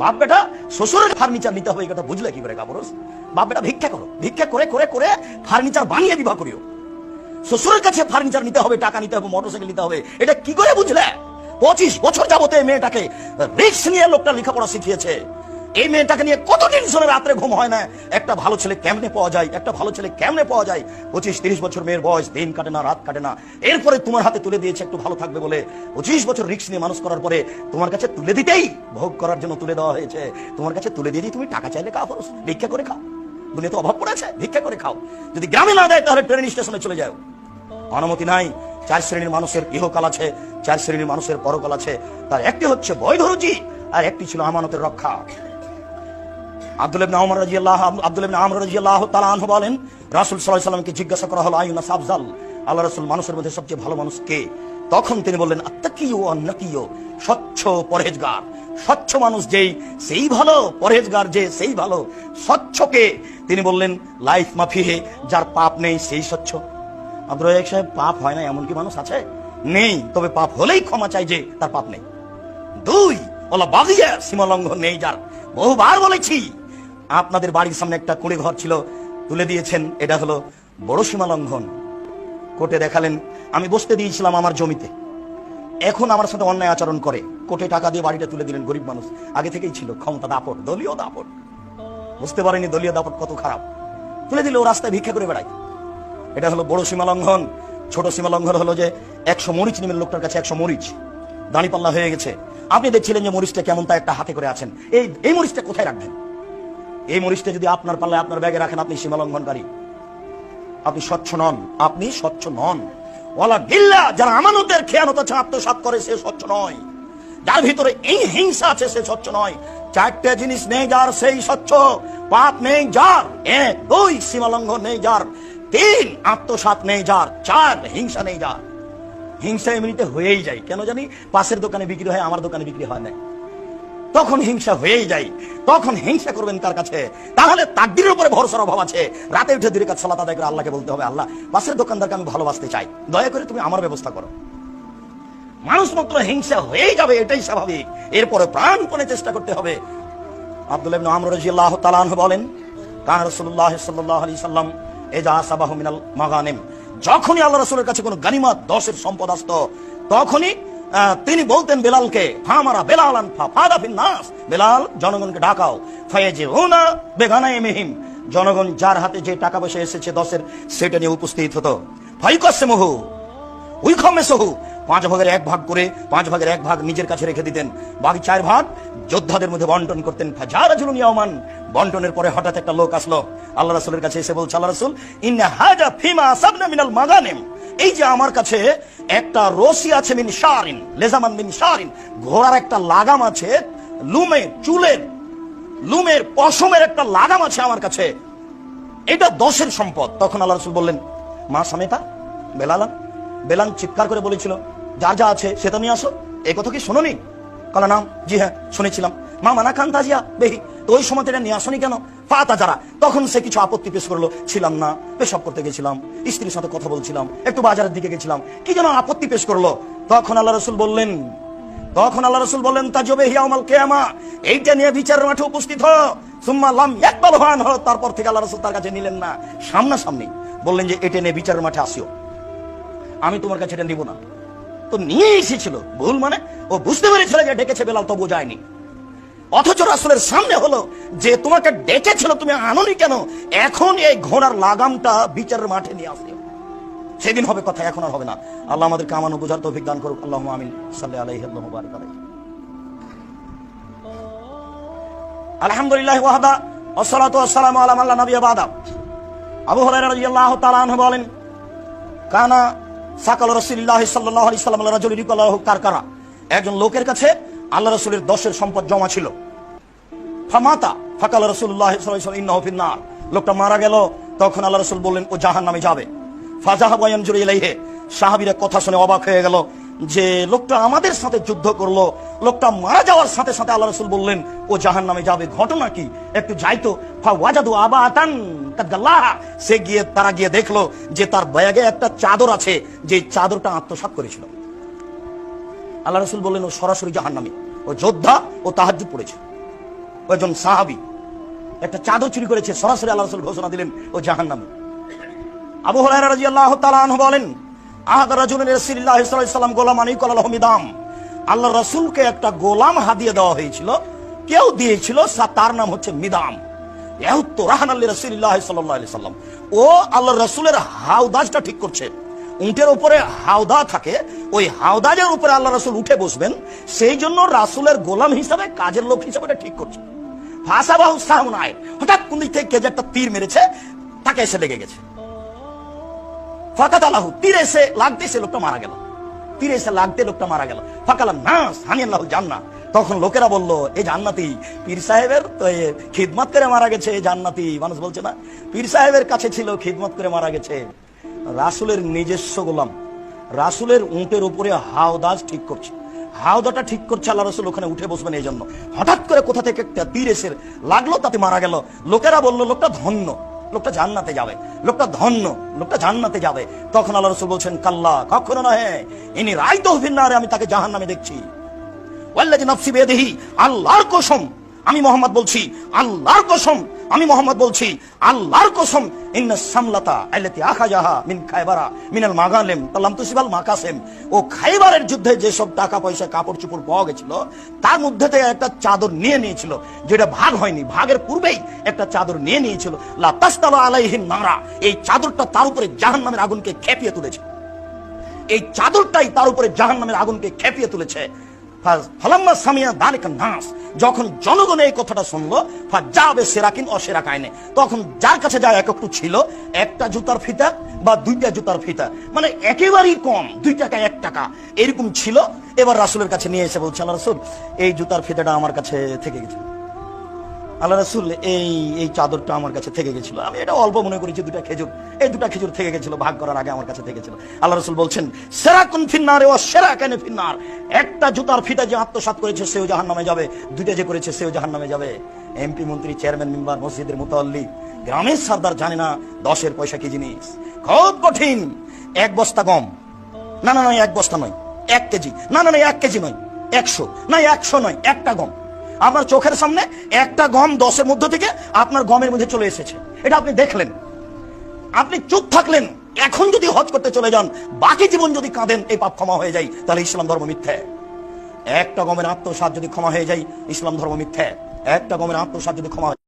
বাপ বেটা, শ্বশুরের ফার্নিচার নিতে হবে কথা বুঝলে কি করে কাপড়স বাপ বেটা, ভিক্ষা করো। ভিক্ষা করে করে করে ফার্নিচার বানিয়ে বিবাহ করিও। শ্বশুরের কাছে ফার্নিচার নিতে হবে, টাকা নিতে হবে, মোটরসাইকেল নিতে হবে, এটা কি করে বুঝলে? পঁচিশ বছর যাবতে মেয়েটাকে রিক্স নিয়ে লোকটা লেখাপড়া শিখিয়েছে। এই মেয়েটাকে নিয়ে কত টেনশনে রাত্রে ঘুম হয় না? একটা ভালো ছেলে কেমনে পাওয়া যায়? একটা ভালো ছেলে কেমনে পাওয়া যায়? পঁচিশ তিরিশ বছর মেয়ের বয়স, দিন কাটে না, রাত কাটে না। এরপরে তোমার হাতে তুলে দিয়েছে, একটু ভালো থাকবে বলে। পঁচিশ বছর রিক্স নিয়ে মানুষ করার পরে তোমার কাছে তুলে দিতেই ভোগ করার জন্য তুলে দেওয়া হয়েছে। তোমার কাছে তুলে দিয়ে তুমি টাকা চাইলে খাও ভিক্ষা করে খাও। দুনিয়া তো অভাব পড়েছে, ভিক্ষা করে খাও। যদি গ্রামে না দেয়, তাহলে ট্রেন স্টেশনে চলে যাও। অনুমতি নাই, চার শ্রেণির মানুষের ইহকাল আছে, চার শ্রেণির মানুষের পরকাল আছে। তার একটি হচ্ছে বৈধ রুচি আর একটি ছিল আমানতের রক্ষা। আব্দুল আব্দুল আমর রাদিয়াল্লাহু তাআলা আনহু বলেন, রাসূল আলাইহি সাল্লামকে জিজ্ঞাসা করা হলো সাবজাল আল্লাহ রাসূল মানুষের মধ্যে সবচেয়ে ভালো মানুষ তখন তিনি বললেন, আত্তাকিয়ু আন্নাকিয়ু স্বচ্ছ পরহেজগার। স্বচ্ছ মানুষ যেই, সেই ভালো। পরহেজগার যে, সেই ভালো। স্বচ্ছকে তিনি বললেন, লাইফ মাফিহে যার পাপ নেই, সেই স্বচ্ছ। আব্দুল সাহেব, পাপ হয় না, এমন কি মানুষ আছে? নেই, তবে পাপ হলেই ক্ষমা চাই যে, তার পাপ নেই। দুই ওলা বাগিয়া সীমা লঙ্ঘন নেই যার। বহুবার বলেছি আপনাদের বাড়ির সামনে একটা কুঁড়ে ঘর ছিল, তুলে দিয়েছেন, এটা হলো বড় সীমা লঙ্ঘন। কোর্টে দেখালেন, আমি বসতে দিয়েছিলাম আমার জমিতে। এখন আমার সাথে অন্যায় আচরণ করে। কোর্টে টাকা দিয়ে বাড়িটা তুলে দিলেন গরিব মানুষ। আগে থেকেই ছিল, ক্ষমতা দাপট, দলীয় দাপট। বুঝতে পারেনি দলীয় দাপট কত খারাপ। তুলে দিলে ও রাস্তায় ভিক্ষা করে বেড়ায়। এটা হলো বড় সীমা লঙ্ঘন। ছোট সীমা লঙ্ঘন হলো যে, একশো মরিচ নিমের লোকটার কাছে, একশো মরিচ। দাঁড়িপাল্লা হয়ে গেছে। আপনি দেখছিলেন যে মরিচটা কেমন, তা একটা হাতে করে আছেন। এই এই মরিচটা কোথায় রাখবেন? এই মরিচটা যদি আপনার পাল্লায় আপনার ব্যাগে রাখেন, আপনি সীমা লঙ্ঘনকারী আপনি স্বচ্ছ নন। আপনি স্বচ্ছ নন। ওয়ালা গিল্লা, যারা আমানতের খেয়ানত আছে, আত্মসাৎ করে, সে স্বচ্ছ নয়। যার ভিতরে এই হিংসা আছে, সে স্বচ্ছ নয়। চারটে জিনিস নেই যার, সেই স্বচ্ছ। পাপ নেই যার, এক, দুই সীমা লঙ্ঘন নেই যার। তিন, আত্মসাৎ নেই যার। চার, হিংসা নেই যার। হিংসা এমনিতে হয়েই যায়। কেন জানি? পাশের দোকানে বিক্রি হয়, আমার দোকানে বিক্রি হয় না। তখন হিংসা হয়েই যায়। তখন হিংসা করবেন তার কাছে? তাহলে তাকদিরের উপরে ভরসার অভাব আছে। রাতে উঠে দূরে কাজ সালাত আদায় আল্লাহকে বলতে হবে, আল্লাহ পাশের দোকানদারকে আমি ভালোবাসতে চাই। দয়া করে তুমি আমার ব্যবস্থা করো। মানুষ মাত্র হিংসা হয়েই যাবে, এটাই স্বাভাবিক। এরপরে প্রাণপণে চেষ্টা করতে হবে। আব্দুল ইবনে আমর রাদিয়াল্লাহু তাআলা বলেন যখনই কাছে কোনো দশের সম্পদ আসতো, তখনই তিনি বলতেন বেলালকে ফামারা ফিন নাস। বেলাল, জনগণকে ডাকাও। ফায়েজে ওনা বেগানায় মেহিম। জনগণ যার হাতে যে টাকা পয়সা এসেছে দশের, সেটা নিয়ে উপস্থিত হতো। ফাইকসে মোহ ওই খমে সহু পাঁচ ভাগের এক ভাগ করে, পাঁচ ভাগের এক ভাগ নিজের কাছে রেখে দিতেন। বাকি চার ভাগ যোদ্ধাদের মধ্যে বন্টন করতেন। যারা জুলুম ইয়ামান বন্টনের পরে হঠাৎ একটা লোক আসলো। আল্লাহ রাসূলের কাছে এসে বলছে, আল্লাহ রাসুল, ইন্না হাজা ফিমা সাবনা মিনাল মাগানিম। এই যে আমার কাছে একটা রশি আছে মিন শারিন, লেজামান মিন শারিন, ঘোড়ার একটা লাগাম আছে লুমের চুলের, লুমের পশমের একটা লাগাম আছে আমার কাছে। এটা দশের সম্পদ। তখন আল্লাহ রসুল বললেন, মা সামেতা, বেলালাম। বেলান চিৎকার করে বলেছিল যা যা আছে সেটা নিয়ে আসো। এই কথা কি শোনোনি? কলা, নাম, জি হ্যাঁ শুনেছিলাম। মা, মানা খান তাজিয়া বেহি, তো ওই সময় এটা নিয়ে আসনি কেন? ফাতা যারা, তখন সে কিছু আপত্তি পেশ করল। ছিলাম না, পেশাব করতে গেছিলাম, স্ত্রীর সাথে কথা বলছিলাম, একটু বাজারের দিকে গেছিলাম। কি যেন আপত্তি পেশ করল। তখন আল্লাহ রসুল বললেন, তখন আল্লাহ রসুল বললেন তা জবে হিয়ামাল কেয়ামা, এইটা নিয়ে বিচারের মাঠে উপস্থিত হ। একবাল হান তারপর থেকে আল্লাহ রসুল তার কাছে নিলেন না, সামনাসামনি। বললেন যে, এটা নিয়ে বিচারের মাঠে আসিও। আমি তোমার কাছে এটা নিব না। তো নিয়ে এসেছিল। ভুল মানে ও বুঝতে পেরেছিল যে, ডেকেছে বেলাল তবু যায়নি। অথচ রাসুলের সামনে হলো যে তোমাকে ডেকেছিল, তুমি আনোনি কেন? এখন এই ঘোড়ার লাগামটা বিচারের মাঠে নিয়ে আসিও সেদিন হবে কথা, এখন আর হবে না। আল্লাহ আমাদের কামানো বোঝার তো অভিজ্ঞান করুক। আল্লাহ আমিন। সাল্লাহ আলাইহি আল্লাহু আলাইহি। আলহামদুলিল্লাহ ওয়াহদা আসসালাতু ওয়াসসালামু আলা লা নাবিয়্যা বাদা। আবু হুরায়রা রাদিয়াল্লাহু তাআলা আনহু বলেন, কানা সাকাল রাসূলুল্লাহ সাল্লাল্লাহু আলাইহি সাল্লাম রাজুল রিকালাহু কারকারা। একজন লোকের কাছে আল্লাহ রাসূলের দশের সম্পদ জমা ছিল। ফামাতা ফাকাল রাসূলুল্লাহ সাল্লাল্লাহু আলাইহি ওয়াসাল্লাম ইন্নাহু ফিন্নার। লোকটা মারা গেল, তখন আল্লাহ রসুল বললেন, ও জাহান্নামে যাবে। ফাজাহাবু ইয়ানজুরু ইলাইহি, সাহাবীরা কথা শুনে অবাক হয়ে গেল যে লোকটা আমাদের সাথে যুদ্ধ করল, লোকটা মারা যাওয়ার সাথে সাথে আল্লাহ রাসূল বললেন, ও জাহান্নামে যাবে, ঘটনা কি? একটু যাইতো ওয়াজাদু আবাতান কাদগাল্লাহ, সে গিয়ে, তারা গিয়ে দেখল যে তার ব্যাগে একটা চাদর আছে যে চাদরটা আত্মসাৎ করেছিল। আল্লাহ রসুল বললেন, ও সরাসরি জাহান্নামী। ও যোদ্ধা ও তাহাজ্জুদ পড়েছে। ওইজন সাহাবি। একটা চাদর চুরি করেছে, সরাসরি আল্লাহ রসুল ঘোষণা দিলেন, ও জাহান নামে আবু হরাইরা রাদিয়াল্লাহু তাআলা আনহু বলেন, আহাদ সাল্লাল্লাহু আলাইহি সাল্লাম গোলাম আনিকুল আলহমিদাম আল্লাহ রাসূলকে একটা গোলাম হাদিয়ে দেওয়া হয়েছিল। কেউ দিয়েছিল তার নাম হচ্ছে মিদাম। আল্লাহ ও আল্লাহ রাসূলের হাউদাজটা ঠিক করছে। উটের উপরে হাওদা থাকে ওই হাওদাজের উপরে আল্লাহ রাসূল উঠে বসবেন, সেই জন্য রাসূলের গোলাম হিসাবে কাজের লোক হিসাবে এটা ঠিক করছে। ফাসাবাহু সাহনায় হঠাৎ কোন দিক থেকে কে যে একটা তীর মেরেছে, তাকে এসে লেগে গেছে। ফাকাত আলাহু তীর এসে লাগতে সে লোকটা মারা গেল। তীর এসে লাগতে লোকটা মারা গেল। ফাকালাম নাস হানি আল্লাহ জান্না তখন লোকেরা বলল এই জান্নাতি, পীর সাহেবের তো এ খিদমত করে মারা গেছে জান্নাতি। মানুষ বলছে, না, পীর সাহেবের কাছে ছিল, খিদমত করে মারা গেছে। রাসুলের নিজস্ব গোলাম। রাসুলের উঁটের উপরে হাওদাজ ঠিক করছে। হাওদাটা ঠিক করছে আল্লাহ রসুল, ওখানে উঠে বসবেন এই জন্য হঠাৎ করে কোথা থেকে একটা তীর এসে লাগল, তাতে মারা গেল। লোকেরা বলল, লোকটা ধন্য, লোকটা জান্নাতে যাবে, লোকটা ধন্য, লোকটা জান্নাতে যাবে। তখন আল্লাহ রসুল বলছেন, কাল্লা, কখনো নয় ইনি রায় তহবিন না আমি তাকে জাহান নামে দেখছি। ওয়াল্লাজি নফসি বেদেহি আল্লাহর কসম, আমি মোহাম্মদ বলছি, আল্লাহর কসম আমি মোহাম্মদ বলছি, আল্লাহর কসম, ইন্না সামলাতা আল্লাতি আখাজাহা মিন খায়বারা মিনাল মাগালেম তাল্লাম তুসিবাল মাকাসেম। ও খাইবারের যুদ্ধে যেসব টাকা পয়সা কাপড় চোপড় পাওয়া গেছিল, তার মধ্যে থেকে একটা চাদর নিয়ে নিয়েছিল, যেটা ভাগ হয়নি, ভাগের পূর্বেই একটা চাদর নিয়ে নিয়েছিল। লা তাস্তালা আলাইহিন নারা, এই চাদরটা তার উপরে জাহান্নামের আগুনকে খেপিয়ে তুলেছে। এই চাদরটাই তার উপরে জাহান্নামের আগুনকে খেপিয়ে তুলেছে। ফালাম্মা সামিয়া দালিকা নাস। যখন জনগণ এই কথাটা শুনলো যাবে সেরাকিন অসেরা কায়নে তখন যার কাছে যা এক একটু ছিল, একটা জুতার ফিতা বা দুইটা জুতার ফিতা। মানে একেবারেই কম, দুই টাকা, এক টাকা। এরকম ছিল। এবার রাসুলের কাছে নিয়ে এসে বলছে, আল্লাহ রাসুল, এই জুতার ফিতাটা আমার কাছে থেকে গেছে। আল্লাহ রাসুল এই এই চাদরটা আমার কাছে থেকে গেছিল। আমি এটা অল্প মনে করেছি দুটা খেজুর, এই দুটা খেজুর থেকে গেছিল, ভাগ করার আগে আমার কাছে থেকে গেছিল। আল্লাহ রাসুল বলছেন সেরা কোন ফিন্নারে ও সেরা কেন ফিন্নার। একটা জুতার ফিতা যে আত্মসাৎ করেছে, সেও জাহান নামে যাবে। দুইটা যে করেছে, সেও জাহান নামে যাবে এমপি মন্ত্রী, চেয়ারম্যান, মেম্বার, মসজিদের মুতাল্লি, গ্রামের সর্দার জানে না দশের পয়সা কি জিনিস। খুব কঠিন। এক বস্তা গম। না না নয় এক বস্তা নয়। এক কেজি। না না নয় এক কেজি নয়। একশো। না, একশো নয়, একটা গম। আপনার চোখের সামনে একটা গম দশের মধ্য থেকে আপনার গমের মধ্যে চলে এসেছে। এটা আপনি দেখলেন। আপনি চুপ থাকলেন। এখন যদি হজ করতে চলে যান, বাকি জীবন যদি কাঁদেন, এই পাপ ক্ষমা হয়ে যায়। তাহলে ইসলাম ধর্ম মিথ্যে। একটা গমের আত্মসাত যদি ক্ষমা হয়ে যায়, ইসলাম ধর্ম মিথ্যে। একটা গমের আত্মসাত যদি ক্ষমা হয়ে